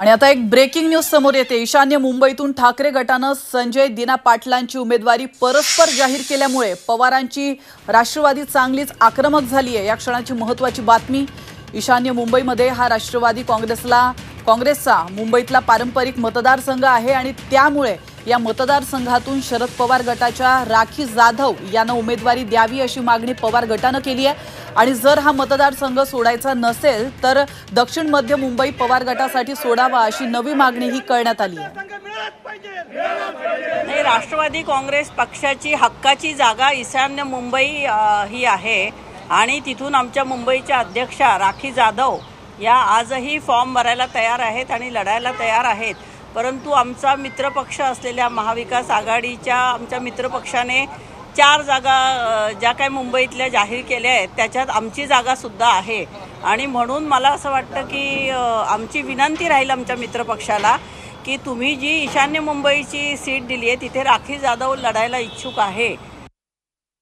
आणि आता एक ब्रेकिंग न्यूज समोर येते. ईशान्य मुंबईतून ठाकरे गटानं संजय दिना पाटलांची उमेदवारी परस्पर जाहीर केल्यामुळे पवारांची राष्ट्रवादी चांगलीच आक्रमक झाली आहे या क्षणाची महत्वाची बातमी ईशान्य मुंबईमध्ये हा राष्ट्रवादी काँग्रेसला काँग्रेसचा मुंबईतला पारंपरिक मतदारसंघ आहे आणि त्यामुळे या मतदारसंघातून शरद पवार गटाच्या राखी जाधव यांना उमेदवारी द्यावी अशी मागणी पवार गटानं केली आहे. आणि जर हा मतदारसंघ सोडायचा नसेल तर दक्षिण मध्य मुंबई पवार गटासाठी सोडावा अशी नवी मागणीही करण्यात आली आहे. राष्ट्रवादी काँग्रेस पक्षाची हक्काची जागा ईशान्य मुंबई ही आहे. आणि तिथून आमच्या मुंबईच्या अध्यक्षा राखी जाधव या आजही फॉर्म भरायला तयार आहेत आणि लढायला तयार आहेत. परंतु आमचा मित्रपक्ष असलेल्या महाविकास आघाडीच्या आमच्या मित्रपक्षाने चार जागा ज्या काही मुंबईतल्या जाहीर केल्या आहेत त्याच्यात आमची जागासुद्धा आहे. आणि म्हणून मला असं वाटतं की आमची विनंती राहील आमच्या मित्रपक्षाला की तुम्ही जी ईशान्य मुंबईची सीट दिली आहे तिथे राखी जाधव लढायला इच्छुक आहे